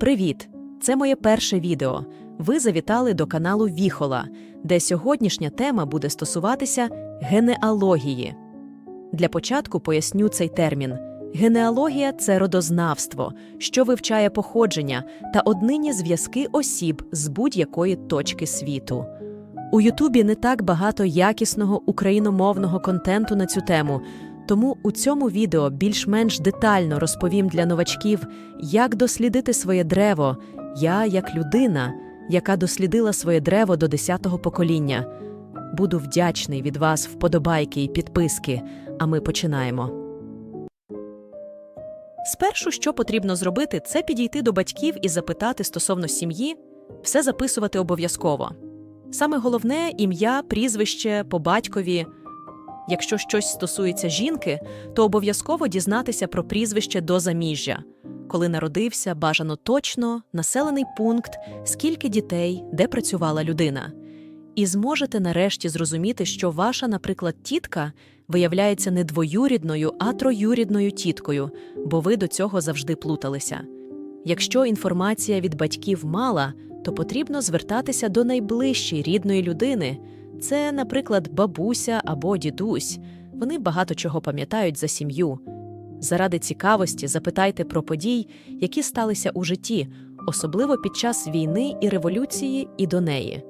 Привіт! Це моє перше відео. Ви завітали до каналу Віхола, де сьогоднішня тема буде стосуватися генеалогії. Для початку поясню цей термін. Генеалогія це родознавство, що вивчає походження та однині зв'язки осіб з будь-якої точки світу. У Ютубі не так багато якісного україномовного контенту на цю тему, тому у цьому відео більш-менш детально розповім для новачків, як дослідити своє древо. Я як людина, яка дослідила своє древо до 10-го покоління. Буду вдячний від вас вподобайки і підписки, а ми починаємо. Спершу, що потрібно зробити, це підійти до батьків і запитати стосовно сім'ї, все записувати обов'язково. Саме головне ім'я, прізвище по батькові. Якщо щось стосується жінки, то обов'язково дізнатися про прізвище до заміжжя, коли народився, бажано точно, населений пункт, скільки дітей, де працювала людина. І зможете нарешті зрозуміти, що ваша, наприклад, тітка виявляється не двоюрідною, а троюрідною тіткою, бо ви до цього завжди плуталися. Якщо інформація від батьків мала, то потрібно звертатися до найближчої рідної людини. Це, наприклад, бабуся або дідусь. Вони багато чого пам'ятають за сім'ю. Заради цікавості запитайте про подій, які сталися у житті, особливо під час війни і революції, і до неї.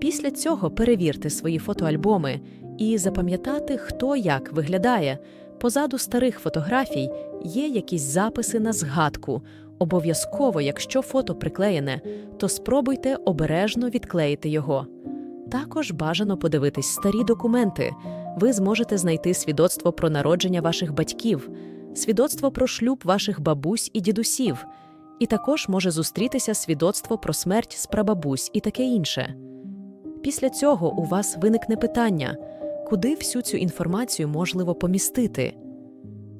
Після цього перевірте свої фотоальбоми і запам'ятати, хто як виглядає. Позаду старих фотографій є якісь записи на згадку. Обов'язково, якщо фото приклеєне, то спробуйте обережно відклеїти його. Також бажано подивитись старі документи. Ви зможете знайти свідоцтво про народження ваших батьків, свідоцтво про шлюб ваших бабусь і дідусів, і також може зустрітися свідоцтво про смерть з прабабусь і таке інше. Після цього у вас виникне питання, куди всю цю інформацію можливо помістити.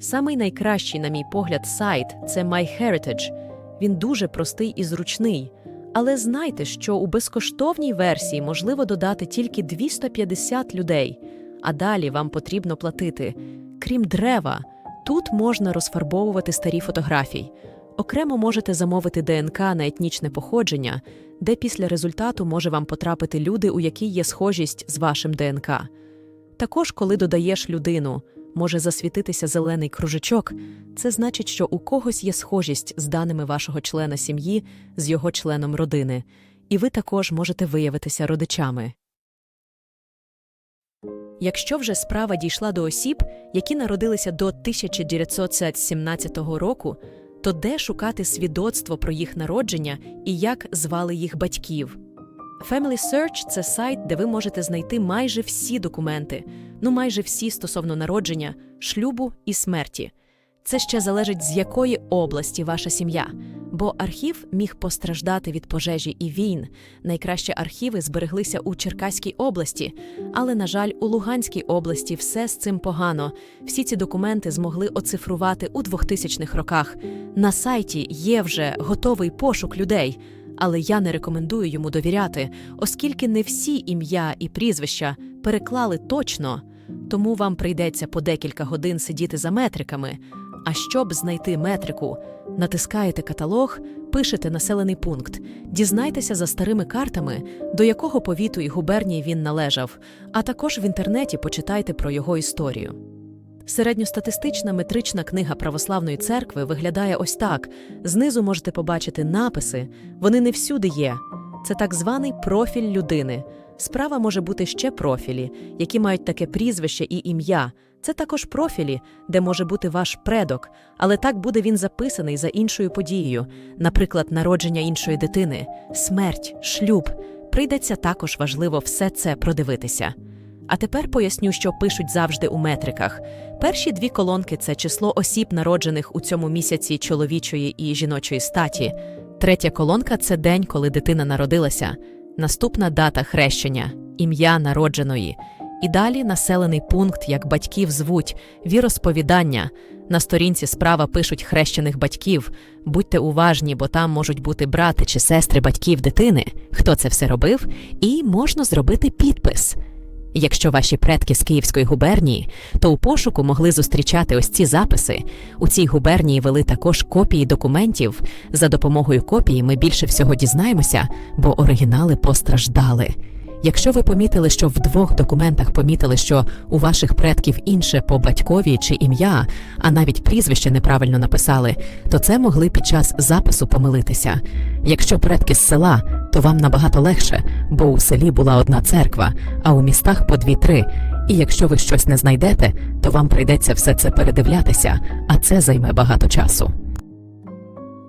Самий найкращий, на мій погляд, сайт це MyHeritage. Він дуже простий і зручний. Але знайте, що у безкоштовній версії можливо додати тільки 250 людей, а далі вам потрібно платити. Крім дерева, тут можна розфарбовувати старі фотографії. Окремо можете замовити ДНК на етнічне походження, де після результату може вам потрапити люди, у якій є схожість з вашим ДНК. Також, коли додаєш людину, може засвітитися зелений кружечок, це значить, що у когось є схожість з даними вашого члена сім'ї з його членом родини, і ви також можете виявитися родичами. Якщо вже справа дійшла до осіб, які народилися до 1917 року, то де шукати свідоцтво про їх народження і як звали їх батьків? Family Search – це сайт, де ви можете знайти майже всі документи, ну майже всі стосовно народження, шлюбу і смерті. Це ще залежить з якої області ваша сім'я, бо архів міг постраждати від пожежі і війн. Найкращі архіви збереглися у Черкаській області, але, на жаль, у Луганській області все з цим погано. Всі ці документи змогли оцифрувати у 2000-х роках. На сайті є вже готовий пошук людей але я не рекомендую йому довіряти, оскільки не всі ім'я і прізвища переклали точно, тому вам прийдеться по декілька годин сидіти за метриками. А щоб знайти метрику, натискаєте каталог, пишете населений пункт, дізнайтеся за старими картами, до якого повіту і губернії він належав, а також в інтернеті почитайте про його історію. Середньостатистична метрична книга православної церкви виглядає ось так: знизу можете побачити написи, вони не всюди є. Це так званий профіль людини. Справа може бути ще профілі, які мають таке прізвище і ім'я. Це також профілі, де може бути ваш предок, але так буде він записаний за іншою подією, наприклад, народження іншої дитини, смерть, шлюб. Прийдеться також важливо все це продивитися. А тепер поясню, що пишуть завжди у метриках. Перші дві колонки це число осіб, народжених у цьому місяці чоловічої і жіночої статі. Третя колонка це день, коли дитина народилася. Наступна дата хрещення, ім'я народженої. І далі населений пункт, як батьків звуть, віросповідання. На сторінці справа пишуть хрещених батьків. Будьте уважні, бо там можуть бути брати чи сестри батьків дитини, хто це все робив, і можна зробити підпис. Якщо ваші предки з Київської губернії, то у пошуку могли зустрічати ось ці записи. У цій губернії вели також копії документів. За допомогою копії ми більше всього дізнаємося, бо оригінали постраждали. Якщо ви помітили, що в двох документах помітили, що у ваших предків інше по батькові чи ім'я, а навіть прізвище неправильно написали, то це могли під час запису помилитися. Якщо предки з села, то вам набагато легше, бо у селі була одна церква, а у містах по дві-три. І якщо ви щось не знайдете, то вам прийдеться все це передивлятися, а це займе багато часу.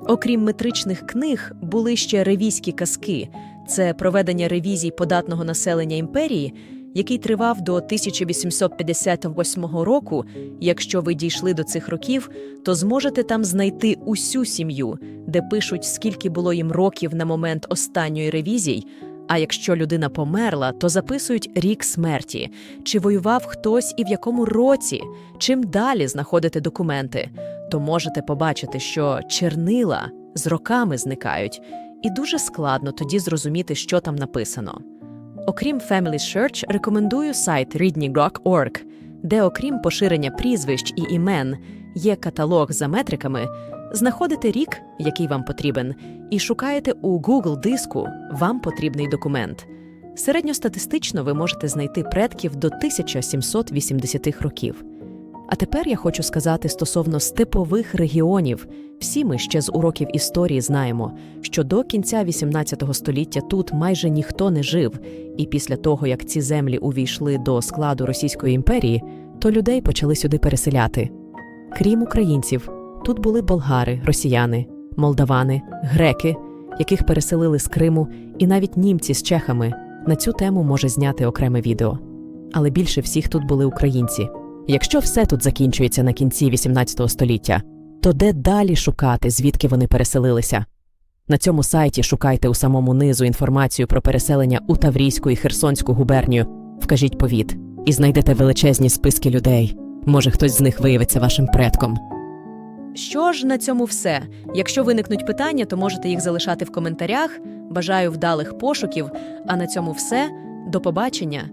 Окрім метричних книг, були ще ревізькі казки. Це проведення ревізій податного населення імперії, який тривав до 1858 року. Якщо ви дійшли до цих років, то зможете там знайти усю сім'ю, де пишуть, скільки було їм років на момент останньої ревізій. А якщо людина померла, то записують рік смерті, чи воював хтось і в якому році. Чим далі знаходите документи, то можете побачити, що чернила з роками зникають, і дуже складно тоді зрозуміти, що там написано. Окрім Family Search, рекомендую сайт readningrock.org, де, окрім поширення прізвищ і імен, є каталог за метриками, знаходите рік, який вам потрібен, і шукаєте у Google диску вам потрібний документ. Середньостатистично ви можете знайти предків до 1780-х років. А тепер я хочу сказати стосовно степових регіонів. Всі ми ще з уроків історії знаємо, що до кінця XVIII століття тут майже ніхто не жив, і після того, як ці землі увійшли до складу Російської імперії, то людей почали сюди переселяти. Крім українців, тут були болгари, росіяни, молдавани, греки, яких переселили з Криму, і навіть німці з чехами. На цю тему може зняти окреме відео. Але більше всіх тут були українці. Якщо все тут закінчується на кінці XVIII століття, то де далі шукати, звідки вони переселилися? На цьому сайті шукайте у самому низу інформацію про переселення у Таврійську і Херсонську губернію, вкажіть повід, і знайдете величезні списки людей. Може, хтось з них виявиться вашим предком. Що ж на цьому все? Якщо виникнуть питання, то можете їх залишати в коментарях. Бажаю вдалих пошуків. А на цьому все. До побачення.